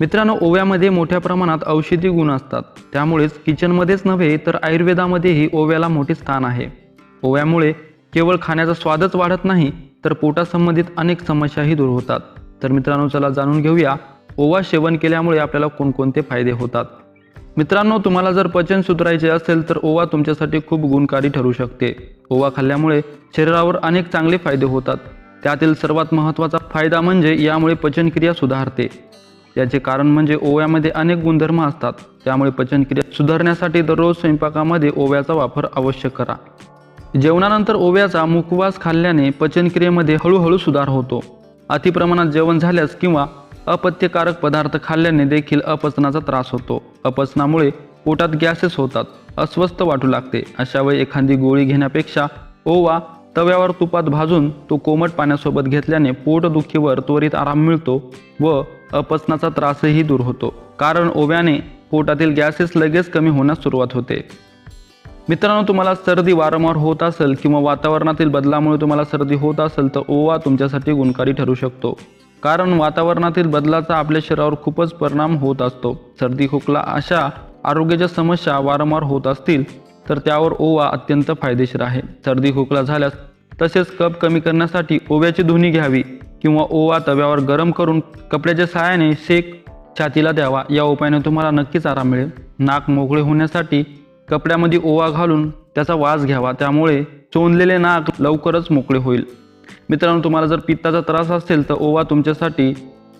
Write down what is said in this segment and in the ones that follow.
मित्रांनो ओव्यामध्ये मोठ्या प्रमाणात औषधी गुण असतात. त्यामुळेच किचनमध्येच नव्हे तर आयुर्वेदामध्येही ओव्याला मोठे स्थान आहे. ओव्यामुळे केवळ खाण्याचा स्वादच वाढत नाही तर पोटासंबंधित अनेक समस्याही दूर होतात. तर मित्रांनो चला जाणून घेऊया ओवा सेवन केल्यामुळे आपल्याला कोणकोणते फायदे होतात? मित्रांनो तुम्हाला जर पचन सुधारायचे असेल तर ओवा तुमच्यासाठी खूप गुणकारी ठरू शकते. ओवा खाल्ल्यामुळे शरीरावर अनेक चांगले फायदे होतात. त्यातील सर्वात महत्त्वाचा फायदा म्हणजे यामुळे पचनक्रिया सुधारते. याचे कारण म्हणजे ओव्यामध्ये अनेक गुणधर्म असतात. त्यामुळे पचनक्रिया सुधारण्यासाठी दररोज स्वयंपाकामध्ये ओव्याचा वापर आवश्यक करा. जेवणानंतर ओव्याचा मुखवास खाल्ल्याने पचनक्रियेमध्ये हळूहळू सुधार होतो. अतिप्रमाणात जेवण झाल्यास किंवा अपत्यकारक पदार्थ खाल्ल्याने देखील अपचनाचा त्रास होतो. अपचनामुळे पोटात गॅसेस होतात. अस्वस्थ वाटू लागते. अशा वेळी एखादी गोळी घेण्यापेक्षा ओवा तव्यावर तुपात भाजून तो कोमट पाण्यासोबत घेतल्याने पोटदुखीवर त्वरित आराम मिळतो व अपचनाचा त्रासही दूर होतो. कारण ओव्याने पोटातील गॅसेस लगेच कमी होण्यास सुरुवात होते. मित्रांनो तुम्हाला सर्दी वारंवार होत असेल किंवा वातावरणातील बदलामुळे तुम्हाला सर्दी होत असेल तर ओवा तुमच्यासाठी गुणकारी ठरू शकतो. कारण वातावरणातील बदलाचा आपल्या शरीरावर खूपच परिणाम होत असतो. सर्दी खोकला अशा आरोग्याच्या समस्या वारंवार होत असतील तर त्यावर ओवा अत्यंत फायदेशीर आहे. सर्दी खोकला झाल्यास तसेच कप कमी करण्यासाठी ओव्याची धुनी घ्यावी. किंवा ओवा तव्यावर गरम करून कपड्याच्या सहाय्याने शेक छातीला द्यावा. या उपायाने तुम्हाला नक्कीच आराम मिळेल. नाक मोकळे होण्यासाठी कपड्यामध्ये ओवा घालून त्याचा वास घ्यावा. त्यामुळे चोंदलेले नाक लवकरच मोकळे होईल. मित्रांनो तुम्हाला जर पित्ताचा त्रास असेल तर ओवा तुमच्यासाठी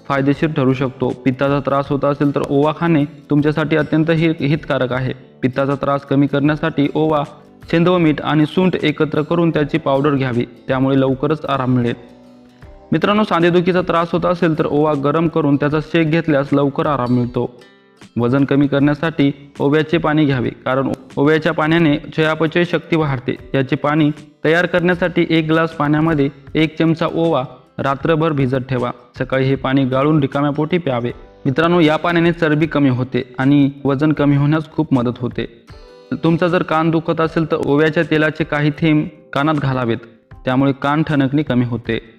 फायदेशीर ठरू शकतो. पित्ताचा त्रास होत असेल तर ओवा खाणे तुमच्यासाठी अत्यंत हि हितकारक आहे. पित्ताचा त्रास कमी करण्यासाठी ओवा सेंदव मीठ आणि सुंठ एकत्र करून त्याची पावडर घ्यावी. त्यामुळे लवकरच आराम मिळेल. मित्रांनो सांधेदुखीचा त्रास होत असेल तर ओवा गरम करून त्याचा शेक घेतल्यास लवकर आराम मिळतो. वजन कमी करण्यासाठी ओव्याचे पाणी घ्यावे कारण ओव्याच्या पाण्याने चयापचय शक्ती वाढते. याचे पाणी तयार करण्यासाठी एक ग्लास पाण्यामध्ये एक चमचा ओवा रात्रभर भिजत ठेवा. सकाळी हे पाणी गाळून रिकाम्या पोटी प्यावे. मित्रांनो या पाण्याने चरबी कमी होते आणि वजन कमी होण्यास खूप मदत होते. तुमचा जर कान दुखत असेल तर ओव्याच्या तेलाचे काही थेंब कानात घालावेत. त्यामुळे कान ठणकणे कमी होते.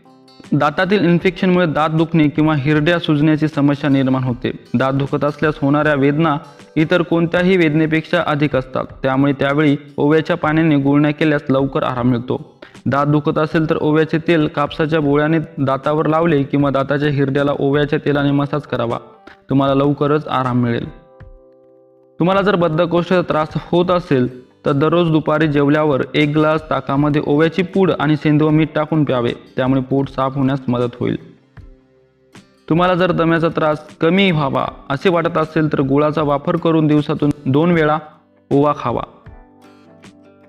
दातातील इन्फेक्शनमुळे दात दुखणे किंवा हिरड्या सुजण्याची समस्या निर्माण होते. दात दुखत असल्यास होणाऱ्या वेदना इतर कोणत्याही वेदनेपेक्षा अधिक असतात. त्यामुळे त्यावेळी ओव्याच्या पाण्याने गुळण्या केल्यास लवकर आराम मिळतो. दात दुखत असेल तर ओव्याचे तेल कापसाच्या बोळ्याने दातावर लावले किंवा दाताच्या हिरड्याला ओव्याच्या तेलाने मसाज करावा. तुम्हाला लवकरच आराम मिळेल. तुम्हाला जर बद्धकोष्ठाचा त्रास होत असेल तर दररोज दुपारी जेवल्यावर एक ग्लास ताकामध्ये ओव्याची पूड आणि सेंदव मीठ टाकून प्यावे. त्यामुळे पोट साफ होण्यास मदत होईल. तुम्हाला जर दम्याचा त्रास कमी व्हावा असे वाटत असेल तर गुळाचा वापर करून दिवसातून दोन वेळा ओवा खावा.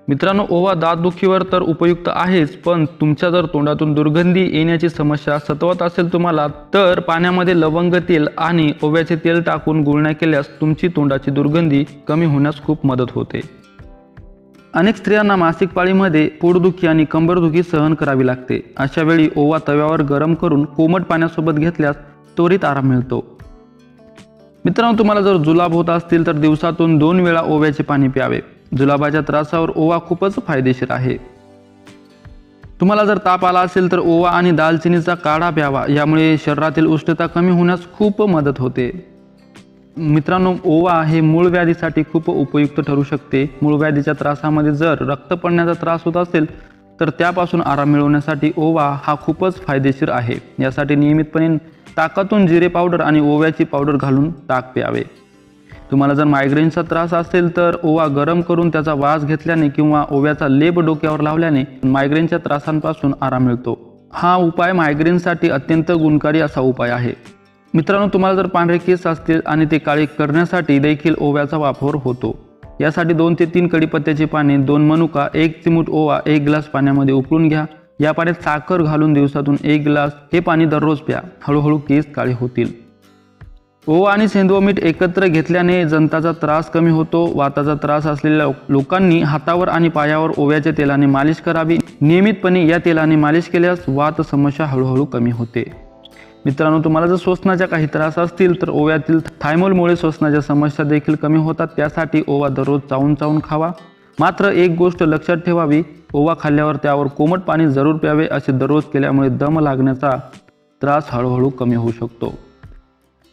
मित्रांनो ओवा दातदुखीवर तर उपयुक्त आहेच पण तुमच्या जर तोंडातून दुर्गंधी येण्याची समस्या सतवत असेल तुम्हाला तर पाण्यामध्ये लवंग तेल आणि ओव्याचे तेल टाकून गुळण्या केल्यास तुमची तोंडाची दुर्गंधी कमी होण्यास खूप मदत होते. अनेक स्त्रियांना मासिक पाळीमध्ये पोटदुखी आणि कंबरदुखी सहन करावी लागते. अशा वेळी ओवा तव्यावर गरम करून कोमट पाण्यासोबत घेतल्यास त्वरित आराम मिळतो. मित्रांनो तुम्हाला जर जुलाब होत असतील तर दिवसातून दोन वेळा ओव्याचे पाणी प्यावे. जुलाबाच्या त्रासावर ओवा खूपच फायदेशीर आहे. तुम्हाला जर ताप आला असेल तर ओवा आणि दालचिनीचा काढा प्यावा. यामुळे शरीरातील उष्णता कमी होण्यास खूप मदत होते. मित्रांनो ओवा हे मूळ व्याधीसाठी खूप उपयुक्त ठरू शकते. मूळ व्याधीच्या त्रासामध्ये जर रक्त पडण्याचा त्रास होत असेल तर त्यापासून आराम मिळवण्यासाठी ओवा हा खूपच फायदेशीर आहे. यासाठी नियमितपणे ताकातून जिरे पावडर आणि ओव्याची पावडर घालून ताक प्यावे. तुम्हाला जर मायग्रेनचा त्रास असेल तर ओवा गरम करून त्याचा वास घेतल्याने किंवा ओव्याचा लेप डोक्यावर लावल्याने मायग्रेनच्या त्रासांपासून आराम मिळतो. हा उपाय मायग्रेनसाठी अत्यंत गुणकारी असा उपाय आहे. मित्रांनो तुम्हाला जर पांढरे केस असतील आणि ते काळे करण्यासाठी देखील ओव्याचा वापर होतो. यासाठी दोन ते तीन कडीपत्त्याचे पाने दोन मनुका एक चिमूट ओवा एक ग्लास पाण्यामध्ये उकळून घ्या. या पाण्यात साखर घालून दिवसातून एक ग्लास हे पाणी दररोज प्या. हळूहळू केस काळे होतील. ओवा आणि सेंदव मीठ एकत्र घेतल्याने जंताचा त्रास कमी होतो. वाताचा त्रास असलेल्या लोकांनी हातावर आणि पायावर ओव्याच्या तेलाने मालिश करावी. नियमितपणे या तेलाने मालिश केल्यास वात समस्या हळूहळू कमी होते. मित्रांनो तुम्हाला जर श्वसनाच्या काही त्रास असतील तर ओव्यातील थायमोलमुळे श्वसनाच्या समस्या देखील कमी होतात. त्यासाठी ओवा दररोज चावून चावून खावा. मात्र एक गोष्ट लक्षात ठेवावी ओवा खाल्ल्यावर त्यावर कोमट पाणी जरूर प्यावे असे दररोज केल्यामुळे दम लागण्याचा त्रास हळूहळू कमी होऊ शकतो.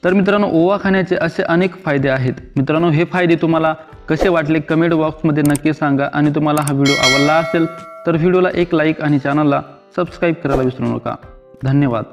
तर मित्रांनो ओवा खाण्याचे असे अनेक फायदे आहेत. मित्रांनो हे फायदे तुम्हाला कसे वाटले कमेंट बॉक्समध्ये नक्की सांगा आणि तुम्हाला हा व्हिडिओ आवडला असेल तर व्हिडिओला एक लाईक आणि चॅनलला सबस्क्राईब करायला विसरू नका. धन्यवाद.